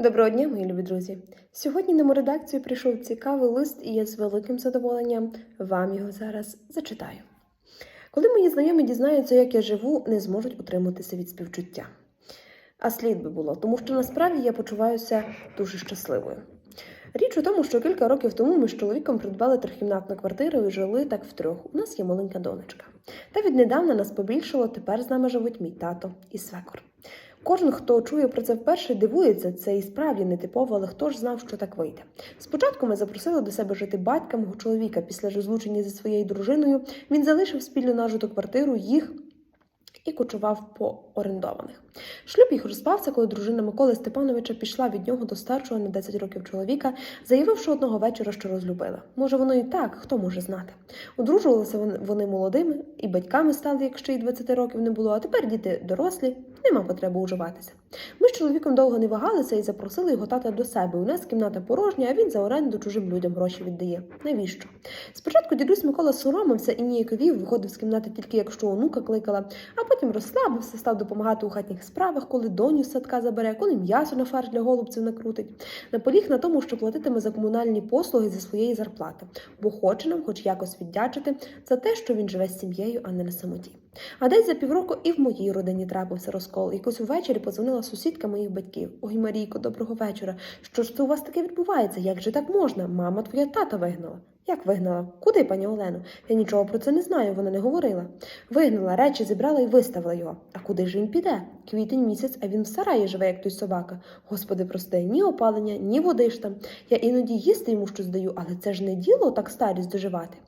Доброго дня, мої любі друзі! Сьогодні на мою редакцію прийшов цікавий лист, і я з великим задоволенням вам його зараз зачитаю. Коли мої знайомі дізнаються, як я живу, не зможуть утриматися від співчуття. А слід би було, тому що насправді я почуваюся дуже щасливою. Річ у тому, що кілька років тому ми з чоловіком придбали трьохкімнатну квартиру і жили так втрьох. У нас є маленька донечка. Та віднедавна нас побільшало, тепер з нами живуть мій тато і свекор. Кожен, хто чує про це вперше, дивується, це і справді нетипово, але хто ж знав, що так вийде. Спочатку ми запросили до себе жити батька мого чоловіка. Після розлучення зі своєю дружиною він залишив спільну нажиту квартиру їх і кочував по орендованих. Шлюб їх розпався, коли дружина Миколи Степановича пішла від нього до старшого на 10 років чоловіка, заявивши одного вечора, що розлюбила. Може, воно і так, хто може знати. Одружувалися вони- молодими і батьками стали, якщо й 20 років не було, а тепер діти дорослі, нема потреби уживатися. Ми з чоловіком довго не вагалися і запросили його тата до себе. У нас кімната порожня, а він за оренду чужим людям гроші віддає. Навіщо? Спочатку дідусь Микола соромився і ніяковів, виходив з кімнати тільки якщо онука кликала, а потім розслабився, став допомагати у хатніх справах, коли доню з садка забере, коли м'ясо на фарш для голубців накрутить. Наполіг на тому, що платитиме за комунальні послуги зі своєї зарплати, бо хоче нам хоч якось віддячити за те, що він живе з сім'єю, а не на самоті. А десь за півроку і в моїй родині трапився розкол. Якось увечері подзвонила сусідка моїх батьків. Ой, Марійко, доброго вечора. Що ж це у вас таке відбувається? Як же так можна? Мама твоя тата вигнала. Як вигнала? Куди, пані Олено? Я нічого про це не знаю, вона не говорила. Вигнала, речі зібрала і виставила його. А куди ж він піде? Квітень місяць, а він в сараї живе, як той собака. Господи, прости, ні опалення, ні води ж там. Я іноді їсти йому щось даю, але це ж не діло так старість доживати.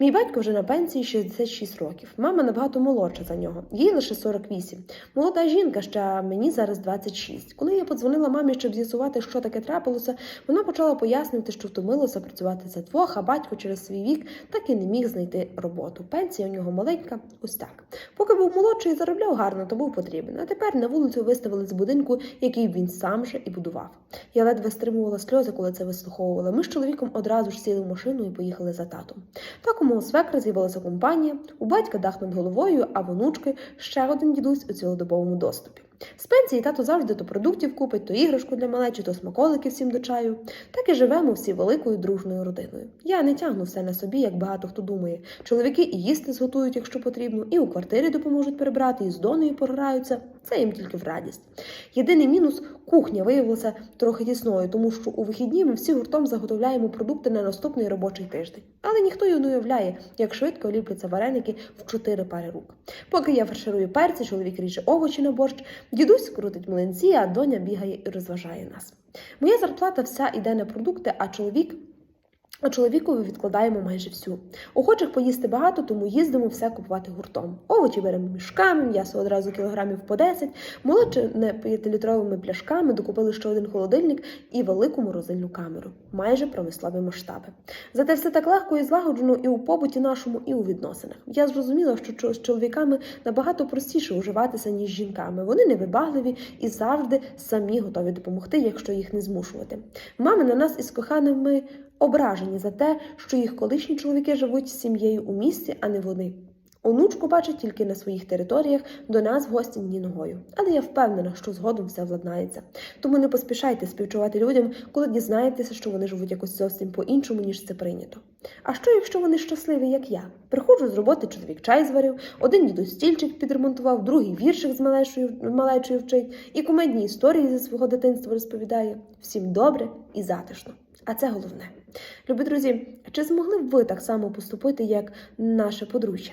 Мій батько вже на пенсії 66 років. Мама набагато молодша за нього. Їй лише 48. Молода жінка, ще мені зараз 26. Коли я подзвонила мамі, щоб з'ясувати, що таке трапилося, вона почала пояснювати, що втомилася працювати за двох, а батько через свій вік так і не міг знайти роботу. Пенсія у нього маленька, ось так. Поки був молодший заробляв гарно, то був потрібен. А тепер на вулицю виставили з будинку, який він сам же і будував. Я ледве стримувала сльози, коли це вислуховувала. Ми з чоловіком одразу ж сіли в машину і поїхали за татом. Так у мого свекра з'явилася компанія, у батька дах над головою, а в онучки ще один дідусь у цілодобовому доступі. З пенсії тато завжди то продуктів купить, то іграшку для малечі, то смаколики всім до чаю. Так і живемо всі великою дружною родиною. Я не тягну все на собі, як багато хто думає. Чоловіки і їсти зготують, якщо потрібно, і у квартирі допоможуть прибрати, і з донею пограються. Це їм тільки в радість. Єдиний мінус кухня виявилася трохи тісною, тому що у вихідні ми всі гуртом заготовляємо продукти на наступний робочий тиждень. Але ніхто й не уявляє, як швидко ліпляться вареники в чотири пари рук. Поки я фарширую перці, чоловік ріже овочі на борщ, дідусь крутить млинці, а доня бігає і розважає нас. Моя зарплата вся йде на продукти, а чоловік. А чоловікові відкладаємо майже всю. Охочих поїсти багато, тому їздимо все купувати гуртом. Овочі беремо мішками, м'ясо одразу кілограмів по 10, молоче не 5-літровими пляшками, докупили ще один холодильник і велику морозильну камеру. Майже промислові масштаби. Зате все так легко і злагоджено і у побуті нашому, і у відносинах. Я зрозуміла, що з чоловіками набагато простіше уживатися, ніж з жінками. Вони невибагливі і завжди самі готові допомогти, якщо їх не змушувати. Мами на нас із коханими ображені за те, що їх колишні чоловіки живуть з сім'єю у місті, а не вони. Онучку бачить тільки на своїх територіях, до нас в гості ні ногою. Але я впевнена, що згодом все владнається. Тому не поспішайте співчувати людям, коли дізнаєтеся, що вони живуть якось зовсім по-іншому, ніж це прийнято. А що, якщо вони щасливі, як я? Приходжу з роботи, чоловік чай зварив, один дідусь стільчик підремонтував, другий віршик з малечою, малечою вчить, і кумедні історії зі свого дитинства розповідає. Всім добре і затишно. А це головне. Любі друзі, чи змогли б ви так само поступити, як наше подружжя?